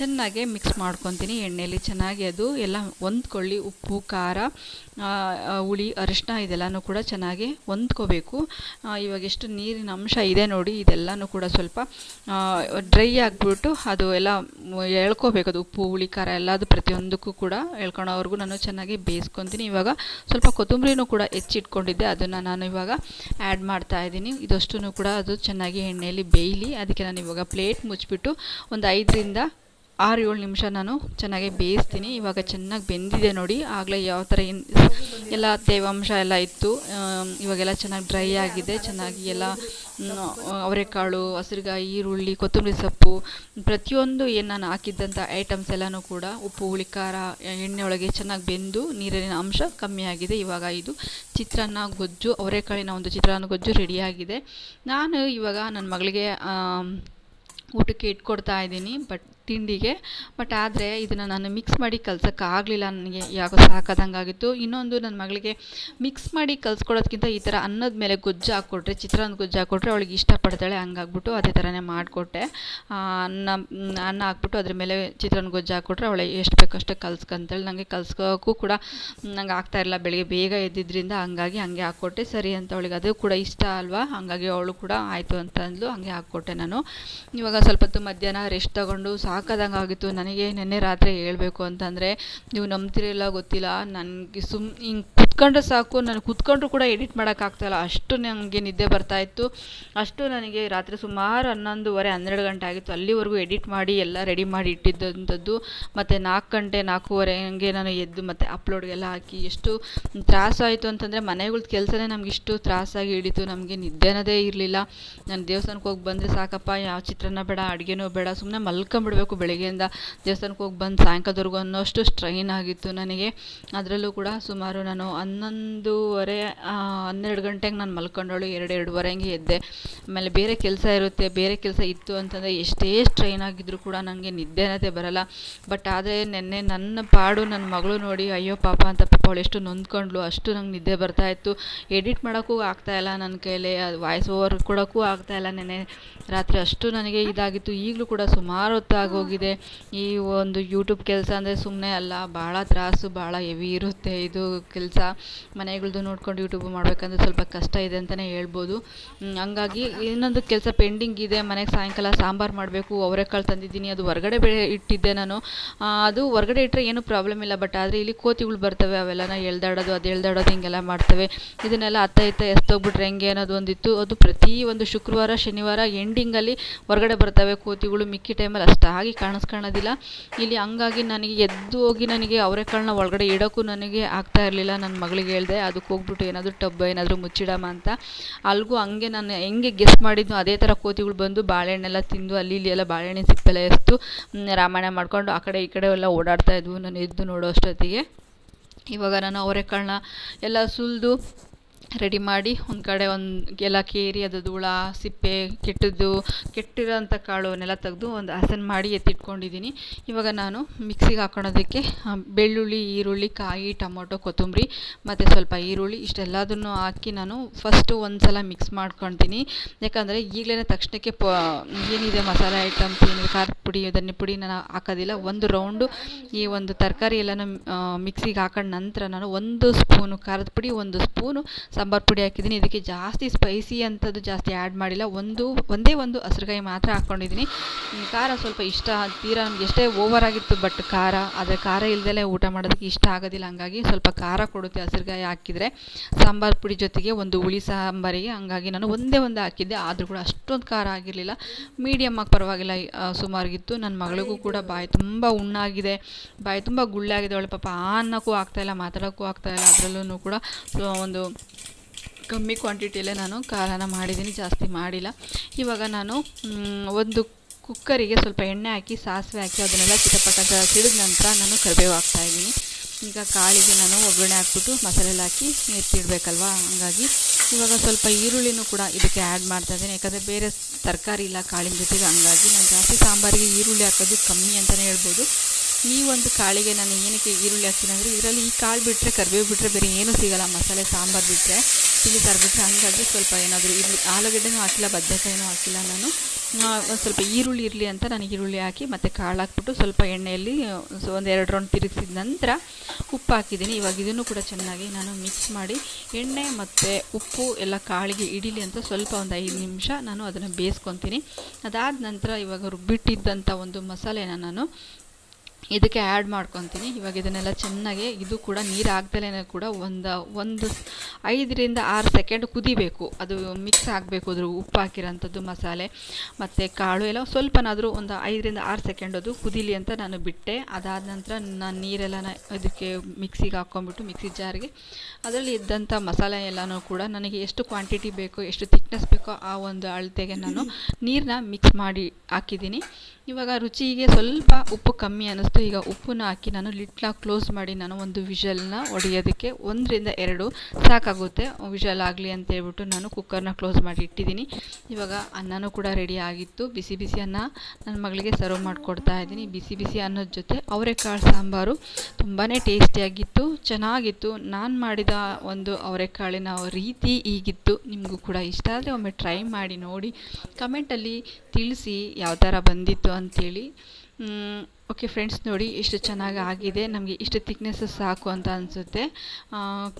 ಚೆನ್ನಾಗಿ ಮಿಕ್ಸ್ ಮಾಡ್ಕೊತೀನಿ ಎಣ್ಣೆಯಲ್ಲಿ. ಚೆನ್ನಾಗಿ ಅದು ಎಲ್ಲ ಹೊಂದ್ಕೊಳ್ಳಿ, ಉಪ್ಪು, ಖಾರ ಹುಳಿ ಅರಿಶಿನ ಇದೆಲ್ಲನೂ ಕೂಡ ಚೆನ್ನಾಗಿ ಹೊಂದ್ಕೋಬೇಕು. ಇವಾಗ ಎಷ್ಟು ನೀರಿನ ಅಂಶ ಇದೆ ನೋಡಿ, ಇದೆಲ್ಲನೂ ಕೂಡ ಸ್ವಲ್ಪ ಡ್ರೈ ಆಗಿಬಿಟ್ಟು ಅದು ಎಲ್ಲ ಎಳ್ಕೋಬೇಕು. ಅದು ಉಪ್ಪು, ಹುಳಿ, ಖಾರ ಎಲ್ಲ ಅದು ಪ್ರತಿಯೊಂದಕ್ಕೂ ಕೂಡ ಎಳ್ಕೊಳೋವರೆಗೂ ನಾನು ಚೆನ್ನಾಗಿ ಬೇಯಿಸ್ಕೊತೀನಿ. ಇವಾಗ ಸ್ವಲ್ಪ ಕೊತ್ತಂಬರಿನೂ ಕೂಡ ಹೆಚ್ಚಿಟ್ಕೊಂಡಿದ್ದೆ. ಅದನ್ನು ನಾನು ಇವಾಗ ಆ್ಯಡ್ ಮಾಡ್ತಾ ಇದ್ದೀನಿ. ಇದಷ್ಟು ಕೂಡ ಅದು ಚೆನ್ನಾಗಿ ಎಣ್ಣೆಯಲ್ಲಿ ಬೇಯಲಿ. ಅದಕ್ಕೆ ನಾನು ಇವಾಗ ಪ್ಲೇಟ್ ಮುಚ್ಚಿಬಿಟ್ಟು ಒಂದು ಐದರಿಂದ ಆರು ಏಳು ನಿಮಿಷ ನಾನು ಚೆನ್ನಾಗಿ ಬೇಯಿಸ್ತೀನಿ. ಇವಾಗ ಚೆನ್ನಾಗಿ ಬೆಂದಿದೆ ನೋಡಿ. ಆಗಲೇ ಯಾವ ಥರ ಏನು ಎಲ್ಲ ತೇವಾಂಶ ಎಲ್ಲ ಇತ್ತು. ಇವಾಗೆಲ್ಲ ಚೆನ್ನಾಗಿ ಡ್ರೈ ಆಗಿದೆ. ಚೆನ್ನಾಗಿ ಎಲ್ಲ ಅವರೆಕಾಳು, ಹಸಿರುಗಾಯಿ, ಈರುಳ್ಳಿ, ಕೊತ್ತಂಬರಿ ಸೊಪ್ಪು, ಪ್ರತಿಯೊಂದು ಏನು ನಾನು ಹಾಕಿದ್ದಂಥ ಐಟಮ್ಸ್ ಎಲ್ಲನೂ ಕೂಡ ಉಪ್ಪು, ಹುಳಿ, ಖಾರ, ಎಣ್ಣೆ ಚೆನ್ನಾಗಿ ಬೆಂದು ನೀರಿನ ಅಂಶ ಕಮ್ಮಿ ಆಗಿದೆ. ಇವಾಗ ಇದು ಚಿತ್ರಾನ್ನ ಗೊಜ್ಜು, ಅವರೆಕಾಳಿನ ಒಂದು ಚಿತ್ರಾನ್ನ ಗೊಜ್ಜು ರೆಡಿಯಾಗಿದೆ ನಾನು ಇವಾಗ ನನ್ನ ಮಗಳಿಗೆ ಊಟಕ್ಕೆ ಇಟ್ಕೊಡ್ತಾ ಇದ್ದೀನಿ. ಬಟ್ ತಿಂಡಿಗೆ ಬಟ್ ಆದರೆ ಇದನ್ನು ನಾನು ಮಿಕ್ಸ್ ಮಾಡಿ ಕಲ್ಸೋಕ್ಕಾಗಲಿಲ್ಲ, ನನಗೆ ಯಾಕೋ ಸಾಕಾದಂಗಾಗಿತ್ತು. ಇನ್ನೊಂದು ನನ್ನ ಮಗಳಿಗೆ ಮಿಕ್ಸ್ ಮಾಡಿ ಕಲ್ಸ್ಕೊಡೋದ್ಕಿಂತ ಈ ಥರ ಅನ್ನದ ಮೇಲೆ ಗೊಜ್ಜು ಹಾಕ್ಕೊಟ್ರೆ, ಚಿತ್ರಾನ್ನ ಗೊಜ್ಜು ಹಾಕ್ಕೊಟ್ರೆ ಅವಳಿಗೆ ಇಷ್ಟಪಡ್ತಾಳೆ ಹಂಗಾಗ್ಬಿಟ್ಟು ಅದೇ ಥರನೇ ಮಾಡಿಕೊಟ್ಟೆ. ಅನ್ನ ಅನ್ನ ಹಾಕ್ಬಿಟ್ಟು ಅದ್ರ ಮೇಲೆ ಚಿತ್ರಾನ್ನ ಗೊಜ್ಜು ಹಾಕ್ಕೊಟ್ರೆ ಅವಳು ಎಷ್ಟು ಬೇಕೋ ಕಲ್ಸ್ಕಂತೇಳಿ. ನನಗೆ ಕಲ್ಸ್ಕೋಕ್ಕೂ ಕೂಡ ನಂಗೆ ಇರಲ್ಲ, ಬೆಳಿಗ್ಗೆ ಬೇಗ ಎದ್ದಿದ್ದರಿಂದ ಹಂಗಾಗಿ ಹಂಗೆ ಹಾಕ್ಕೊಟ್ಟೆ. ಸರಿ ಅಂತ ಅವಳಿಗೆ ಅದು ಕೂಡ ಇಷ್ಟ ಅಲ್ವಾ? ಹಾಗಾಗಿ ಅವಳು ಕೂಡ ಆಯಿತು ಅಂತ ಅಂದ್ಲು ಹಂಗೆ ಹಾಕ್ಕೊಟ್ಟೆ ನಾನು. ಇವಾಗ ಸ್ವಲ್ಪ ಹೊತ್ತು ಮಧ್ಯಾಹ್ನ ರೆಸ್ಟ್ ತಗೊಂಡು ಸಾಕಾದಂಗೆ ಆಗಿತ್ತು ನನಗೆ ನಿನ್ನೆ ರಾತ್ರಿ ಹೇಳಬೇಕು ಅಂತಂದರೆ ನೀವು ನಂಬ್ತಿರಲ್ಲ ಗೊತ್ತಿಲ್ಲ. ನನಗೆ ಸುಮ್ ಹಿಂಗೆ ಕುತ್ಕೊಂಡ್ರೆ ಸಾಕು, ನಾನು ಕುತ್ಕೊಂಡ್ರು ಕೂಡ ಎಡಿಟ್ ಮಾಡೋಕ್ಕಾಗ್ತಾಯಿಲ್ಲ ಅಷ್ಟು ನನಗೆ ನಿದ್ದೆ ಬರ್ತಾಯಿತ್ತು ಅಷ್ಟು ನನಗೆ ರಾತ್ರಿ ಸುಮಾರು ಹನ್ನೊಂದುವರೆ, ಹನ್ನೆರಡು ಗಂಟೆ ಆಗಿತ್ತು. ಅಲ್ಲಿವರೆಗೂ ಎಡಿಟ್ ಮಾಡಿ ಎಲ್ಲ ರೆಡಿ ಮಾಡಿ ಇಟ್ಟಿದ್ದಂಥದ್ದು. ಮತ್ತು ನಾಲ್ಕು ಗಂಟೆ, ನಾಲ್ಕೂವರೆ ಹಂಗೆ ನಾನು ಎದ್ದು ಮತ್ತು ಅಪ್ಲೋಡ್ಗೆಲ್ಲ ಹಾಕಿ ಎಷ್ಟು ತ್ರಾಸಾಯಿತು ಅಂತಂದರೆ ಮನೆಗಳ ಕೆಲಸನೇ ನಮ್ಗೆ ಇಷ್ಟು ತ್ರಾಸಾಗಿ ಹಿಡಿತು. ನಮಗೆ ನಿದ್ದೆ ಅನ್ನೋದೇ ಇರಲಿಲ್ಲ. ನಾನು ದೇವಸ್ಥಾನಕ್ಕೆ ಹೋಗಿ ಬಂದರೆ ಸಾಕಪ್ಪ, ಯಾವ ಚಿತ್ರಾನ್ನ ಬೇಡ, ಅಡುಗೆನೂ ಬೇಡ ಸುಮ್ಮನೆ ಮಲ್ಕೊಂಬಿಡ್ಬೇಕು ಬೆಳಗ್ಗೆಯಿಂದ. ದೇವಸ್ಥಾನಕ್ಕೆ ಹೋಗಿ ಬಂದು ಸಾಯಂಕಾಲದವರೆಗೂ ಅನ್ನೋಷ್ಟು ಸ್ಟ್ರೈನ್ ಆಗಿತ್ತು ನನಗೆ. ಅದರಲ್ಲೂ ಕೂಡ ಸುಮಾರು ನಾನು ಹನ್ನೊಂದೂವರೆ ಹನ್ನೆರಡು ಗಂಟೆಗೆ ನಾನು ಮಲ್ಕೊಂಡವಳು ಎರಡು, ಎರಡೂವರೆ ಹಂಗೆ ಎದ್ದೆ. ಆಮೇಲೆ ಬೇರೆ ಕೆಲಸ ಇರುತ್ತೆ, ಬೇರೆ ಕೆಲಸ ಇತ್ತು ಅಂತಂದರೆ ಎಷ್ಟೇ ಸ್ಟ್ರೈನ್ ಆಗಿದ್ದರೂ ಕೂಡ ನನಗೆ ನಿದ್ದೆ ಅನ್ನೋದೇ ಬರೋಲ್ಲ. ಬಟ್ ಆದರೆ ನೆನ್ನೆ ನನ್ನ ಪಾಡು, ನನ್ನ ಮಗಳು ನೋಡಿ, ಅಯ್ಯೋ ಪಾಪ ಅಂತ ಪಾಪ ಅವಳು ಎಷ್ಟು ನೊಂದ್ಕೊಂಡ್ಳು, ಅಷ್ಟು ನಂಗೆ ನಿದ್ದೆ ಬರ್ತಾಯಿತ್ತು ಎಡಿಟ್ ಮಾಡೋಕ್ಕೂ ಆಗ್ತಾಯಿಲ್ಲ ನನ್ನ ಕೈಲಿ ವಾಯ್ಸ್ ಓವರ್ ಕೊಡೋಕ್ಕೂ ಆಗ್ತಾಯಿಲ್ಲ ನೆನ್ನೆ ರಾತ್ರಿ. ಅಷ್ಟು ನನಗೆ ಇದಾಗಿತ್ತು. ಈಗಲೂ ಕೂಡ ಸುಮಾರು ಹೊತ್ತಾಗೋಗಿದೆ ಈ ಒಂದು ಯೂಟ್ಯೂಬ್ ಕೆಲಸ ಅಂದರೆ ಸುಮ್ಮನೆ ಅಲ್ಲ, ಭಾಳ ತ್ರಾಸು, ಭಾಳ ಹೆವಿ ಇರುತ್ತೆ ಇದು ಕೆಲಸ. ಮನೆಗಳ್ದು ನೋಡ್ಕೊಂಡು ಯೂಟ್ಯೂಬ್ ಮಾಡಬೇಕಂದ್ರೆ ಸ್ವಲ್ಪ ಕಷ್ಟ ಇದೆ ಅಂತಲೇ ಹೇಳ್ಬೋದು. ಹಂಗಾಗಿ ಇನ್ನೊಂದು ಕೆಲಸ ಪೆಂಡಿಂಗ್ ಇದೆ, ಮನೆಗೆ ಸಾಯಂಕಾಲ ಸಾಂಬಾರು ಮಾಡಬೇಕು ಅವರೆಕಾಳು ತಂದಿದ್ದೀನಿ, ಅದು ಹೊರಗಡೆ ಬೇ, ಇಟ್ಟಿದ್ದೆ ನಾನು. ಅದು ಹೊರಗಡೆ ಇಟ್ಟರೆ ಏನೂ ಪ್ರಾಬ್ಲಮ್ ಇಲ್ಲ ಬಟ್ ಆದರೆ ಇಲ್ಲಿ ಕೋತಿಗಳು ಬರ್ತವೆ, ಅವೆಲ್ಲನ ಎಳ್ದಾಡೋದು, ಅದು ಎಳ್ದಾಡೋದು, ಹಿಂಗೆಲ್ಲ ಮಾಡ್ತವೆ. ಇದನ್ನೆಲ್ಲ ಅತ್ತ ಇತ್ತ ಎಸ್ತೋಗ್ಬಿಟ್ರೆ ಹೆಂಗೆ ಅನ್ನೋದು ಒಂದಿತ್ತು. ಅದು ಪ್ರತಿ ಒಂದು ಶುಕ್ರವಾರ, ಶನಿವಾರ ಎಂಡಿಂಗಲ್ಲಿ ಹೊರಗಡೆ ಬರ್ತವೆ ಕೋತಿಗಳು, ಮಿಕ್ಕಿ ಟೈಮಲ್ಲಿ ಅಷ್ಟಾಗಿ ಕಾಣಿಸ್ಕೊಳ್ಳೋದಿಲ್ಲ ಇಲ್ಲಿ ಹಂಗಾಗಿ ನನಗೆ ಎದ್ದು ಹೋಗಿ ನನಗೆ ಅವರೆಕಾಳನ್ನ ಒಳಗಡೆ ಇಡೋಕ್ಕೂ ನನಗೆ ಆಗ್ತಾ ಇರಲಿಲ್ಲ, ನನ್ನ ಮಗಳಿಗೆ ಹೇಳಿದೆ, ಅದಕ್ಕೆ ಹೋಗ್ಬಿಟ್ಟು ಏನಾದರೂ ಟಬ್ ಏನಾದರೂ ಮುಚ್ಚಿಡಮ್ಮ ಅಂತ. ಅಲ್ಗೂ ಹಂಗೆ ನಾನು ಹೆಂಗೆ ಗೆಸ್ ಮಾಡಿದ್ನು ಅದೇ ಥರ ಕೋತಿಗಳು ಬಂದು ಬಾಳೆಹಣ್ಣೆಲ್ಲ ತಿಂದು ಅಲ್ಲಿ ಇಲ್ಲಿ ಎಲ್ಲ ಬಾಳೆಹಣ್ಣು ಸಿಪ್ಪೆಲ್ಲ ಎಸ್ತು ರಾಮಾಯಣ ಮಾಡಿಕೊಂಡು ಆ ಕಡೆ ಈ ಕಡೆ ಎಲ್ಲ ಓಡಾಡ್ತಾ ಇದ್ವು. ನಾನು ಎದ್ದು ನೋಡೋ ಅಷ್ಟೊತ್ತಿಗೆ. ಇವಾಗ ನಾನು ಅವರೆಕಾಳನ್ನ ಎಲ್ಲ ಸುಲಿದು ರೆಡಿ ಮಾಡಿ ಒಂದು ಕಡೆ ಒಂದು ಎಲ್ಲ ಕೇರಿ ಅದು ಹುಳ, ಸಿಪ್ಪೆ ಕೆಟ್ಟದ್ದು, ಕೆಟ್ಟಿರೋಂಥ ಕಾಳನ್ನೆಲ್ಲ ತೆಗೆದು ಒಂದು ಹಸನು ಮಾಡಿ ಎತ್ತಿಟ್ಕೊಂಡಿದ್ದೀನಿ. ಇವಾಗ ನಾನು ಮಿಕ್ಸಿಗೆ ಹಾಕೊಳೋದಕ್ಕೆ ಬೆಳ್ಳುಳ್ಳಿ, ಈರುಳ್ಳಿ, ಕಾಯಿ, ಟೊಮೊಟೊ, ಕೊತ್ತಂಬರಿ, ಮತ್ತು ಸ್ವಲ್ಪ ಈರುಳ್ಳಿ ಇಷ್ಟೆಲ್ಲದನ್ನು ಹಾಕಿ ನಾನು ಫಸ್ಟು ಒಂದು ಸಲ ಮಿಕ್ಸ್ ಮಾಡ್ಕೊತೀನಿ. ಯಾಕಂದರೆ ಈಗಲೇ ತಕ್ಷಣಕ್ಕೆ ಪ, ಏನಿದೆ ಮಸಾಲೆ ಐಟಮ್ಸ್, ಏನಿದೆ ಖಾರದ ಪುಡಿ, ಧನ್ಯ ಪುಡಿ ನಾನು ಹಾಕೋದಿಲ್ಲ. ಒಂದು ರೌಂಡು ಈ ಒಂದು ತರಕಾರಿ ಎಲ್ಲನೂ ಮಿಕ್ಸಿಗೆ ಹಾಕೊಂಡ ನಂತರ ನಾನು ಒಂದು ಸ್ಪೂನು ಖಾರದ ಪುಡಿ, ಒಂದು ಸ್ಪೂನು ಸಾಂಬಾರು ಪುಡಿ ಹಾಕಿದ್ದೀನಿ. ಇದಕ್ಕೆ ಜಾಸ್ತಿ ಸ್ಪೈಸಿ ಅಂಥದ್ದು ಜಾಸ್ತಿ ಆ್ಯಡ್ ಮಾಡಿಲ್ಲ. ಒಂದು, ಒಂದೇ ಒಂದು ಹಸಿರುಗಾಯಿ ಮಾತ್ರ ಹಾಕ್ಕೊಂಡಿದ್ದೀನಿ ಖಾರ ಸ್ವಲ್ಪ ಇಷ್ಟ, ತೀರಾ ನಮ್ಗೆ ಎಷ್ಟೇ ಓವರ್ ಆಗಿತ್ತು ಬಟ್ ಖಾರ, ಆದರೆ ಖಾರ ಇಲ್ದಲೇ ಊಟ ಮಾಡೋದಕ್ಕೆ ಇಷ್ಟ ಆಗೋದಿಲ್ಲ. ಹಂಗಾಗಿ ಸ್ವಲ್ಪ ಖಾರ ಕೊಡುತ್ತೆ ಹಸಿರುಗಾಯಿ ಹಾಕಿದರೆ. ಸಾಂಬಾರು ಪುಡಿ ಜೊತೆಗೆ ಒಂದು ಹುಳಿ ಸಾಂಬಾರಿಗೆ ಹಂಗಾಗಿ ನಾನು ಒಂದೇ ಒಂದು ಹಾಕಿದ್ದೆ. ಆದರೂ ಕೂಡ ಅಷ್ಟೊಂದು ಖಾರ ಆಗಿರಲಿಲ್ಲ. ಮೀಡಿಯಮ್ ಆಗಿ ಪರವಾಗಿಲ್ಲ ಸುಮಾರಿಗಿತ್ತು. ನನ್ನ ಮಗಳಿಗೂ ಕೂಡ ಬಾಯಿ ತುಂಬ ಹುಣ್ಣಾಗಿದೆ ಬಾಯಿ ತುಂಬ ಗುಳ್ಳಾಗಿದೆ ಅವಳು ಪಾಪ ಆ ಅನ್ನೋಕ್ಕೂ ಆಗ್ತಾಯಿಲ್ಲ ಮಾತಾಡೋಕ್ಕೂ ಆಗ್ತಾಯಿಲ್ಲ ಅದರಲ್ಲೂ ಕೂಡ ಒಂದು ಕಮ್ಮಿ ಕ್ವಾಂಟಿಟಿಯಲ್ಲೇ ನಾನು ಖಾರನ ಮಾಡಿದ್ದೀನಿ, ಜಾಸ್ತಿ ಮಾಡಿಲ್ಲ. ಇವಾಗ ನಾನು ಒಂದು ಕುಕ್ಕರಿಗೆ ಸ್ವಲ್ಪ ಎಣ್ಣೆ ಹಾಕಿ, ಸಾಸಿವೆ ಹಾಕಿ, ಅದನ್ನೆಲ್ಲ ಚಿಟಪಟ ತಿಳಿದ ನಂತರ ನಾನು ಕರಿಬೇವು ಹಾಕ್ತಾಯಿದ್ದೀನಿ ಈಗ ಕಾಳಿಗೆ ನಾನು ಒಗ್ಗರಣೆ ಹಾಕ್ಬಿಟ್ಟು ಮಸಾಲೆ ಎಲ್ಲ ಹಾಕಿ ಎತ್ತಿಡಬೇಕಲ್ವ? ಹಂಗಾಗಿ ಇವಾಗ ಸ್ವಲ್ಪ ಈರುಳ್ಳಿನೂ ಕೂಡ ಇದಕ್ಕೆ ಆ್ಯಡ್ ಮಾಡ್ತಾಯಿದ್ದೀನಿ ಯಾಕಂದರೆ ಬೇರೆ ತರಕಾರಿ ಇಲ್ಲ ಕಾಳಿನ ಜೊತೆಗೆ, ಹಂಗಾಗಿ ನಾನು ಜಾಸ್ತಿ ಸಾಂಬಾರಿಗೆ ಈರುಳ್ಳಿ ಹಾಕೋದು ಕಮ್ಮಿ ಅಂತಲೇ ಹೇಳ್ಬೋದು. ಈ ಒಂದು ಕಾಳಿಗೆ ನಾನು ಏನಕ್ಕೆ ಈರುಳ್ಳಿ ಹಾಕ್ತೀನಿ ಅಂದರೆ ಇದರಲ್ಲಿ ಈ ಕಾಳು ಬಿಟ್ಟರೆ ಕರಿಬೇವು ಬಿಟ್ಟರೆ ಬೇರೆ ಏನೂ ಸಿಗೋಲ್ಲ. ಮಸಾಲೆ, ಸಾಂಬಾರು ಬಿಟ್ಟರೆ ಇಲ್ಲಿ ಸಾರು ಬಿಟ್ಟರೆ ಸ್ವಲ್ಪ ಏನಾದರೂ ಇಲ್ಲಿ ಆಲೂಗಡ್ಡೆನೂ ಹಾಕಿಲ್ಲ, ಬದನೆಕಾಯಿನೂ ಹಾಕಿಲ್ಲ ನಾನು. ಒಂದು ಸ್ವಲ್ಪ ಈರುಳ್ಳಿ ಇರಲಿ ಅಂತ ನಾನು ಈರುಳ್ಳಿ ಹಾಕಿ ಮತ್ತು ಕಾಳು ಹಾಕ್ಬಿಟ್ಟು ಸ್ವಲ್ಪ ಎಣ್ಣೆಯಲ್ಲಿ ಸೊ ಒಂದು ಎರಡು ರೌಂಡ್ ತಿರುಗಿಸಿದ ನಂತರ ಉಪ್ಪು ಹಾಕಿದ್ದೀನಿ. ಇವಾಗ ಇದನ್ನು ಕೂಡ ಚೆನ್ನಾಗಿ ನಾನು ಮಿಕ್ಸ್ ಮಾಡಿ ಎಣ್ಣೆ ಮತ್ತು ಉಪ್ಪು ಎಲ್ಲ ಕಾಳಿಗೆ ಇಡೀಲಿ ಅಂತ ಸ್ವಲ್ಪ ಒಂದು ಐದು ನಿಮಿಷ ನಾನು ಅದನ್ನು ಬೇಯಿಸ್ಕೊತೀನಿ. ಅದಾದ ನಂತರ ಇವಾಗ ರುಬ್ಬಿಟ್ಟಿದ್ದಂಥ ಒಂದು ಮಸಾಲೆನ ನಾನು ಇದಕ್ಕೆ ಆ್ಯಡ್ ಮಾಡ್ಕೊತೀನಿ. ಇವಾಗ ಇದನ್ನೆಲ್ಲ ಚೆನ್ನಾಗಿ ಇದು ಕೂಡ ನೀರು ಹಾಕ್ದಲೇ ಕೂಡ ಒಂದು ಒಂದು ಐದರಿಂದ ಆರು ಸೆಕೆಂಡ್ ಕುದಿಬೇಕು. ಅದು ಮಿಕ್ಸ್ ಆಗಬೇಕು ಅದ್ರ ಉಪ್ಪು ಹಾಕಿರೋಂಥದ್ದು ಮಸಾಲೆ, ಮತ್ತು ಕಾಳು ಎಲ್ಲ ಸ್ವಲ್ಪನಾದರೂ ಒಂದು ಐದರಿಂದ ಆರು ಸೆಕೆಂಡ್ ಅದು ಕುದೀಲಿ ಅಂತ ನಾನು ಬಿಟ್ಟೆ. ಅದಾದ ನಂತರ ನಾನು ನೀರೆಲ್ಲ ಇದಕ್ಕೆ ಮಿಕ್ಸಿಗೆ ಹಾಕ್ಕೊಂಬಿಟ್ಟು ಮಿಕ್ಸಿ ಜಾರಿಗೆ ಅದರಲ್ಲಿ ಇದ್ದಂಥ ಮಸಾಲೆ ಎಲ್ಲನೂ ಕೂಡ ನನಗೆ ಎಷ್ಟು ಕ್ವಾಂಟಿಟಿ ಬೇಕೋ, ಎಷ್ಟು ಥಿಕ್ನೆಸ್ ಬೇಕೋ ಆ ಒಂದು ಅಳತೆಗೆ ನಾನು ನೀರನ್ನ ಮಿಕ್ಸ್ ಮಾಡಿ ಹಾಕಿದ್ದೀನಿ. ಇವಾಗ ರುಚಿಗೆ ಸ್ವಲ್ಪ ಉಪ್ಪು ಕಮ್ಮಿ ಅನ್ನಿಸ್ತು. ಈಗ ಉಪ್ಪನ್ನ ಹಾಕಿ ನಾನು ಲಿಟ್ನ ಕ್ಲೋಸ್ ಮಾಡಿ ನಾನು ಒಂದು ವಿಷಲನ್ನ ಹೊಡೆಯೋದಕ್ಕೆ ಒಂದರಿಂದ ಎರಡು ಸಾಕಾಗುತ್ತೆ. ವಿಷಲ್ ಆಗಲಿ ಅಂತ ಹೇಳ್ಬಿಟ್ಟು ನಾನು ಕುಕ್ಕರ್ನ ಕ್ಲೋಸ್ ಮಾಡಿ ಇಟ್ಟಿದ್ದೀನಿ. ಇವಾಗ ಅನ್ನನೂ ಕೂಡ ರೆಡಿ ಆಗಿತ್ತು. ಬಿಸಿ ಬಿಸಿ ಅನ್ನ ನನ್ನ ಮಗಳಿಗೆ ಸರ್ವ್ ಮಾಡಿಕೊಡ್ತಾ ಇದ್ದೀನಿ. ಬಿಸಿ ಬಿಸಿ ಅನ್ನದ ಜೊತೆ ಅವರೆಕಾಳು ಸಾಂಬಾರು ತುಂಬಾ ಟೇಸ್ಟಿಯಾಗಿತ್ತು, ಚೆನ್ನಾಗಿತ್ತು. ನಾನು ಮಾಡಿದ ಒಂದು ಅವರೆಕಾಳಿನ ರೀತಿ ಹೀಗಿತ್ತು ನಿಮಗೂ ಕೂಡ ಇಷ್ಟ ಆದರೆ ಒಮ್ಮೆ ಟ್ರೈ ಮಾಡಿ ನೋಡಿ. ಕಮೆಂಟಲ್ಲಿ ತಿಳಿಸಿ ಯಾವ ಥರ ಬಂದಿತ್ತು ಅಂಥೇಳಿ ಓಕೆ ಫ್ರೆಂಡ್ಸ್ ನೋಡಿ ಎಷ್ಟು ಚೆನ್ನಾಗಿ ಆಗಿದೆ. ನಮಗೆ ಇಷ್ಟು ತಿಕ್ನೆಸ್ ಸಾಕು ಅಂತ ಅನಿಸುತ್ತೆ.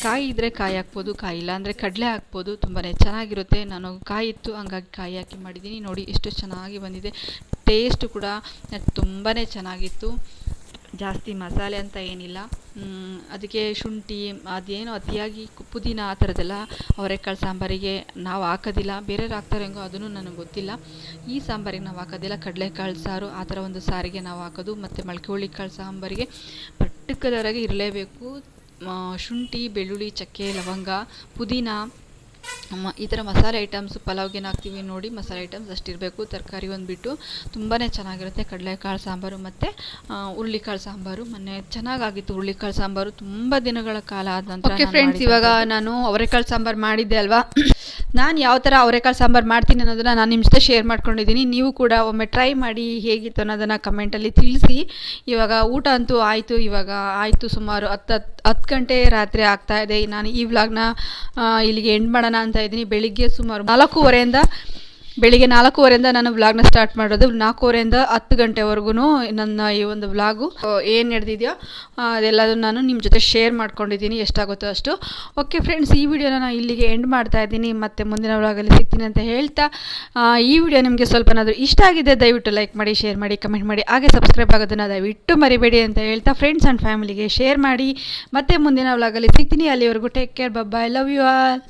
ಕಾಯಿ ಇದ್ದರೆ ಕಾಯಿ ಹಾಕ್ಬೋದು, ಕಾಯಿ ಇಲ್ಲ ಅಂದರೆ ಕಡಲೆ ಹಾಕ್ಬೋದು ತುಂಬಾ ಚೆನ್ನಾಗಿರುತ್ತೆ. ನಾನು ಕಾಯಿ ಇತ್ತು, ಹಂಗಾಗಿ ಕಾಯಿ ಹಾಕಿ ಮಾಡಿದ್ದೀನಿ. ನೋಡಿ ಎಷ್ಟು ಚೆನ್ನಾಗಿ ಬಂದಿದೆ. ಟೇಸ್ಟು ಕೂಡ ತುಂಬಾ ಚೆನ್ನಾಗಿತ್ತು. ಜಾಸ್ತಿ ಮಸಾಲೆ ಅಂತ ಏನಿಲ್ಲ. ಅದಕ್ಕೆ ಶುಂಠಿ, ಅದೇನೋ ಅತಿಯಾಗಿ ಪುದೀನ ಆ ಥರದ್ದೆಲ್ಲ ಅವರೆಕಾಳು ಸಾಂಬಾರಿಗೆ ನಾವು ಹಾಕೋದಿಲ್ಲ. ಬೇರೆಯವ್ರು ಹಾಕ್ತಾರೆ ಹೆಂಗೋ ಅದನ್ನು ನನಗೆ ಗೊತ್ತಿಲ್ಲ. ಈ ಸಾಂಬಾರಿಗೆ ನಾವು ಹಾಕೋದಿಲ್ಲ. ಕಡಲೆಕಾಳು ಸಾರು ಆ ಥರ ಒಂದು ಸಾರಿಗೆ ನಾವು ಹಾಕೋದು, ಮತ್ತು ಮೊಳಕೆ ಹುಳಿ ಕಾಳು ಸಾಂಬಾರಿಗೆ ಪರ್ಟಿಕ್ಯುಲರಾಗಿ ಇರಲೇಬೇಕು. ಶುಂಠಿ, ಬೆಳ್ಳುಳ್ಳಿ, ಚಕ್ಕೆ, ಲವಂಗ, ಪುದೀನ ಮ ಈ ಥರ ಮಸಾಲೆ ಐಟಮ್ಸ್ ಪಲಾವ್ಗೆ ಏನು ಹಾಕ್ತೀವಿ ನೋಡಿ ಮಸಾಲೆ ಐಟಮ್ಸ್ ಅಷ್ಟಿರಬೇಕು. ತರಕಾರಿ ಒಂದು ಬಿಟ್ಟು ತುಂಬಾ ಚೆನ್ನಾಗಿರುತ್ತೆ. ಕಡಲೆಕಾಳು ಸಾಂಬಾರು ಮತ್ತು ಹುರುಳಿಕಾಳು ಸಾಂಬಾರು. ಮೊನ್ನೆ ಚೆನ್ನಾಗಾಗಿತ್ತು ಹುರುಳಿಕಾಳು ಸಾಂಬಾರು. ತುಂಬ ದಿನಗಳ ಕಾಲ ಆದ ನಂತರ ಫ್ರೆಂಡ್ಸ್ ಇವಾಗ ನಾನು ಅವರೆಕಾಳು ಸಾಂಬಾರು ಮಾಡಿದ್ದೆ ಅಲ್ವಾ? ನಾನು ಯಾವ ಥರ ಅವರೆಕಾಳು ಸಾಂಬಾರು ಮಾಡ್ತೀನಿ ಅನ್ನೋದನ್ನ ನಾನು ನಿಮ್ಮ ಜೊತೆ ಶೇರ್ ಮಾಡ್ಕೊಂಡಿದ್ದೀನಿ. ನೀವು ಕೂಡ ಒಮ್ಮೆ ಟ್ರೈ ಮಾಡಿ ಹೇಗಿತ್ತು ಅನ್ನೋದನ್ನು ಕಮೆಂಟಲ್ಲಿ ತಿಳಿಸಿ. ಇವಾಗ ಊಟ ಅಂತೂ ಆಯಿತು, ಇವಾಗ ಆಯಿತು ಸುಮಾರು ಹತ್ತು ಹತ್ತು ಹತ್ತು ಗಂಟೆ ರಾತ್ರಿ ಆಗ್ತಾ ಇದೆ. ನಾನು ಈ ವ್ಲಾಗ್ನ ಇಲ್ಲಿಗೆ ಎಂಡ್ ಮಾಡೋಣ ಅಂತ ಇದ್ದೀನಿ. ಬೆಳಿಗ್ಗೆ ಸುಮಾರು ನಾಲ್ಕೂವರೆಯಿಂದ ಬೆಳಿಗ್ಗೆ ನಾಲ್ಕೂವರೆಯಿಂದ ನಾನು ವ್ಲಾಗ್ನ ಸ್ಟಾರ್ಟ್ ಮಾಡೋದು. ನಾಲ್ಕೂವರೆಯಿಂದ ಹತ್ತು ಗಂಟೆವರೆಗೂ ನನ್ನ ಈ ಒಂದು ವ್ಲಾಗು. ಏನು ನಡೆದಿದೆಯೋ ಅದೆಲ್ಲದನ್ನು ನಾನು ನಿಮ್ಮ ಜೊತೆ ಶೇರ್ ಮಾಡ್ಕೊಂಡಿದ್ದೀನಿ. ಎಷ್ಟಾಗುತ್ತೋ ಅಷ್ಟು. ಓಕೆ ಫ್ರೆಂಡ್ಸ್ ಈ ವಿಡಿಯೋನ ನಾನು ಇಲ್ಲಿಗೆ ಎಂಡ್ ಮಾಡ್ತಾ ಇದ್ದೀನಿ. ಮತ್ತು ಮುಂದಿನ ವ್ಲಾಗಲ್ಲಿ ಸಿಗ್ತೀನಿ ಅಂತ ಹೇಳ್ತಾ ಈ ವಿಡಿಯೋ ನಿಮಗೆ ಸ್ವಲ್ಪನಾದರೂ ಇಷ್ಟ ಆಗಿದೆ ದಯವಿಟ್ಟು ಲೈಕ್ ಮಾಡಿ ಶೇರ್ ಮಾಡಿ ಕಮೆಂಟ್ ಮಾಡಿ. ಹಾಗೆ ಸಬ್ಸ್ಕ್ರೈಬ್ ಆಗೋದನ್ನು ದಯವಿಟ್ಟು ಮರಿಬೇಡಿ ಅಂತ ಹೇಳ್ತಾ ಫ್ರೆಂಡ್ಸ್ ಆ್ಯಂಡ್ ಫ್ಯಾಮಿಲಿಗೆ ಶೇರ್ ಮಾಡಿ. ಮತ್ತೆ ಮುಂದಿನ ವ್ಲಾಗಲ್ಲಿ ಸಿಗ್ತೀನಿ. ಅಲ್ಲಿವರೆಗೂ take care bub I love you all